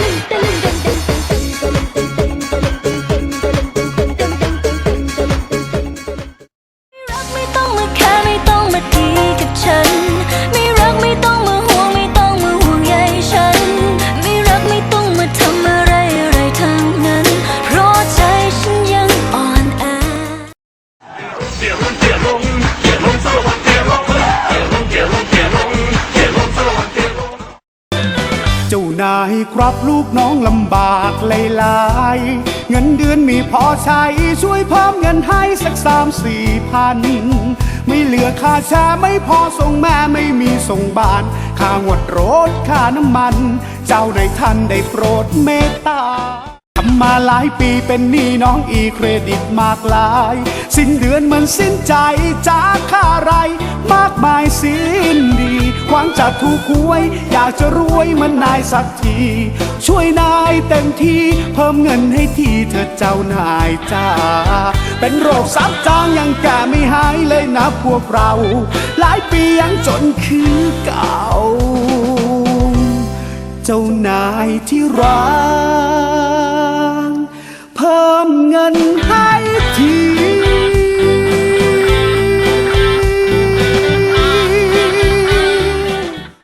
Salute านายครับลูกน้องลำบากหลายๆเงินเดือนมีพอใช้ช่วยเพิ่มเงินให้สักสามสี่พัน ไม่เหลือค่าชร์ไม่พอส่งแม่ไม่มีส่งบ้าน ค่างวดรถค่าน้ำมัน เจ้าในท่านได้โปรดเมตตาทำมาหลายปีเป็นหนี้น้องอีเครดิตมากลาย สิ้นเดือนเหมือนสิ้นใจจากค่าไร มากมายสิ้นดีวัง จะถูกหวย อยากจะรวยมันนายสักที ช่วยนายเต็มที่ เพิ่มเงินให้ทีเธอเจ้านายจ้า เป็นโรคซับจางยังแก่ไม่หายเลยนะพวกเรา หลายปียังจนคือเก่า เจ้านายที่รัก